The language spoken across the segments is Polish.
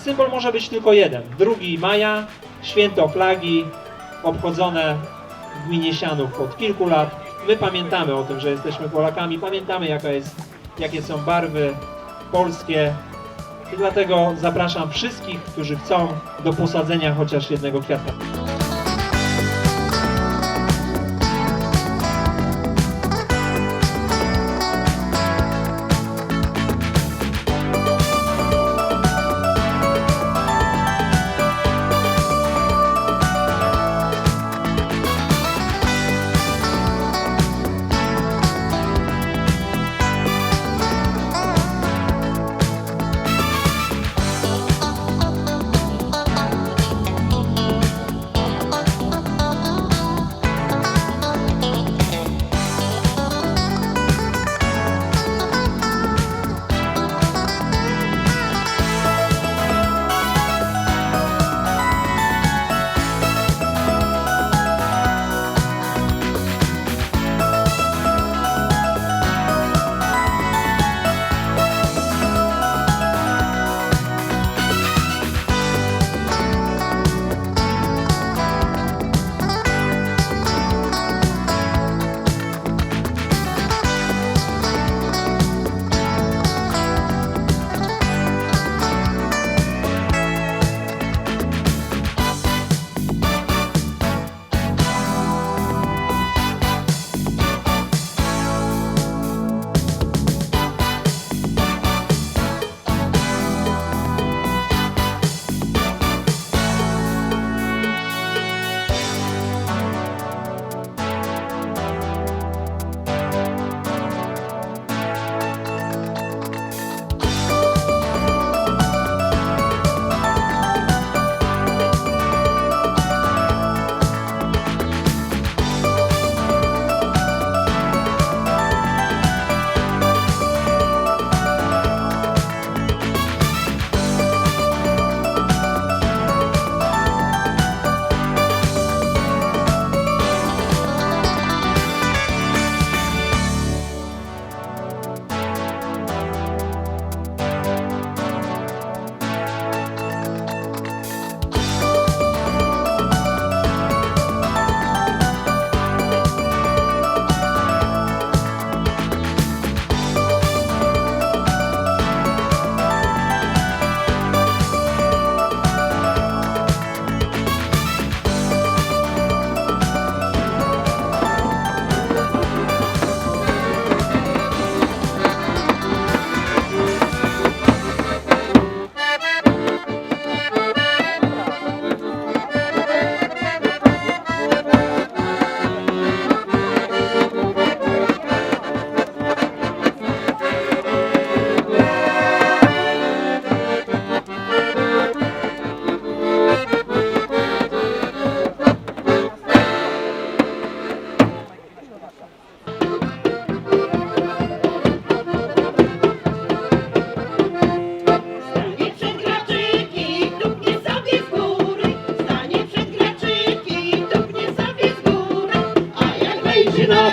symbol może być tylko jeden. 2 maja, święto flagi, obchodzone w gminie Sianów od kilku lat. My pamiętamy o tym, że jesteśmy Polakami, pamiętamy jaka jest, jakie są barwy polskie i dlatego zapraszam wszystkich, którzy chcą do posadzenia chociaż jednego kwiatka.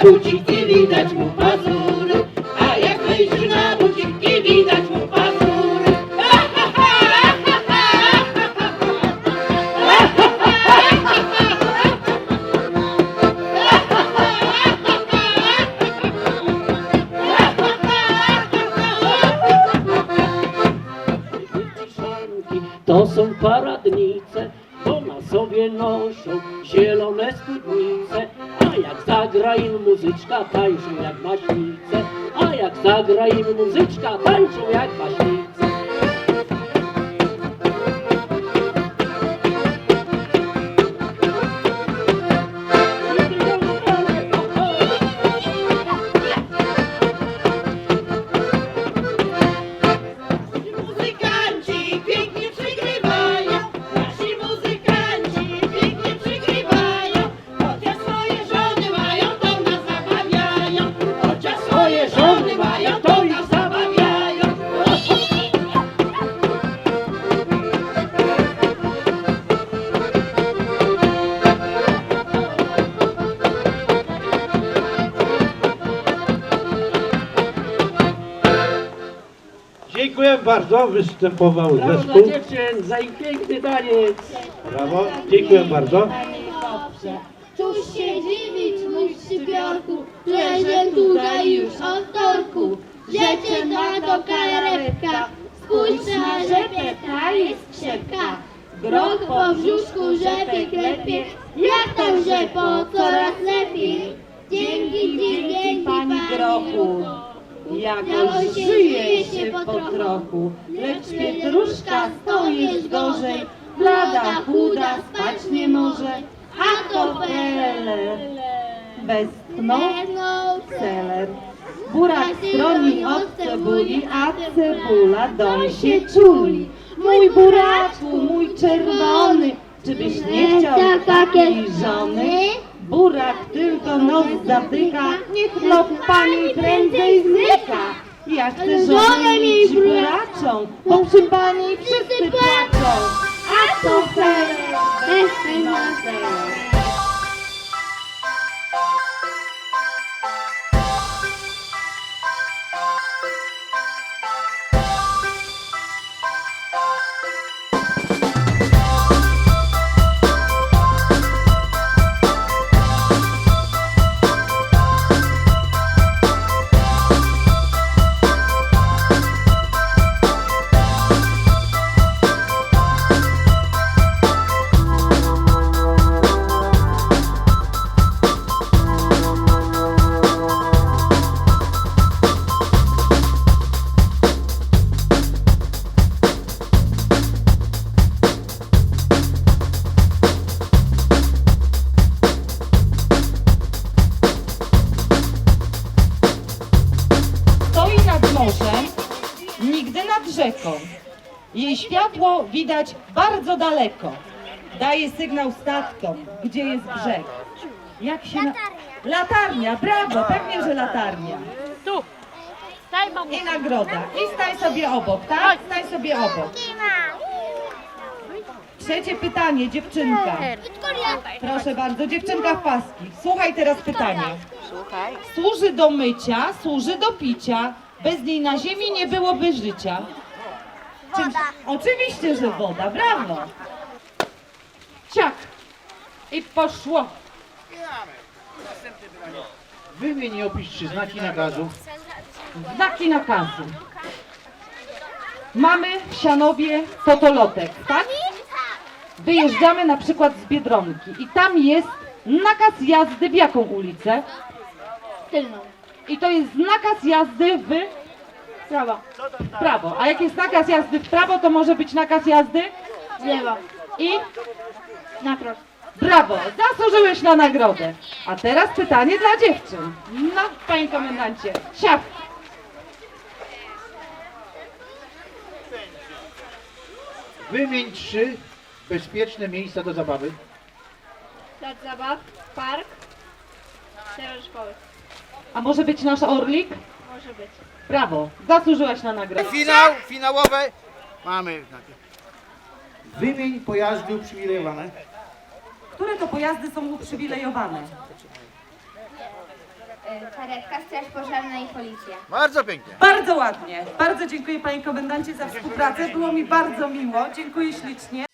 Buciki, widać mu pazury. A jak wejrzy na buciki, widać mu pazury. Wyciszanki to są paradnice, bo na sobie noszą zielone spódnice. Jak zagra im muzyczka, tańczą jak maśnice. A jak zagra im muzyczka, tańczą jak maśnice. Bardzo. Występował Brawo dla zespół. dziewczyn za ich piękny taniec. Brawo. Dziękuję bardzo. Cóż się dziwić, mój szczypiorku, leżę tutaj już od wtorku. Rzeczy na to karetka, spójrz na rzepę, ta jest krzepka. Grok po brzuszku rzepy klepie, jak tam rzepo coraz lepiej. Dzięki ci, dzięki pani grochu. Jakoś żyje się po trochu, lecz pietruszka stoisz gorzej, blada, chuda, spać nie może, a to peler. Westchnął celer. Burak stroni od cebuli, a cebula doń się czuli. Mój buraczku, mój czerwony, czy byś nie chciał takiej żony? Burak tylko nos zatyka, niech no pani prędzej znika. Ja chcę żonę mieć buraczą, bo przy pani wszyscy płaczą. A to peler, westchnął Stoi widać bardzo daleko. Daje sygnał statkom, gdzie jest brzeg. Jak się na... Latarnia, brawo, pewnie, że latarnia. Tu. Staj, mamo. I nagroda. I stań sobie obok, tak? Stań sobie obok. Trzecie pytanie, dziewczynka. Proszę bardzo, dziewczynka w paski. Słuchaj teraz pytania. Słuchaj. Służy do mycia, służy do picia. Bez niej na ziemi nie byłoby życia. Czymś... Oczywiście, że woda, brawo. Ciak. I poszło. Wymień i opisz trzy znaki nakazu. Znaki nakazu. Mamy w Sianowie fotolotek, tak? Wyjeżdżamy na przykład z Biedronki i tam jest nakaz jazdy w jaką ulicę? Tylną. I to jest nakaz jazdy w Prawo. prawo. A jak jest nakaz jazdy w prawo, to może być nakaz jazdy W lewo. i Na prost. brawo, zasłużyłeś na nagrodę. A teraz pytanie dla dziewczyn. No, panie komendancie, siap. Wymień trzy bezpieczne miejsca do zabawy. Plac zabaw, park, teren szkoły. A może być nasz orlik? Może być. Brawo, zasłużyłaś na nagrodę. Finał, finałowe. Mamy. Wymień pojazdy uprzywilejowane. Które to pojazdy są uprzywilejowane? Karetka, straż pożarna i policja. Bardzo pięknie. Bardzo ładnie. Bardzo dziękuję panie komendancie za współpracę. Było mi bardzo miło. Dziękuję ślicznie.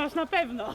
Masz na pewno.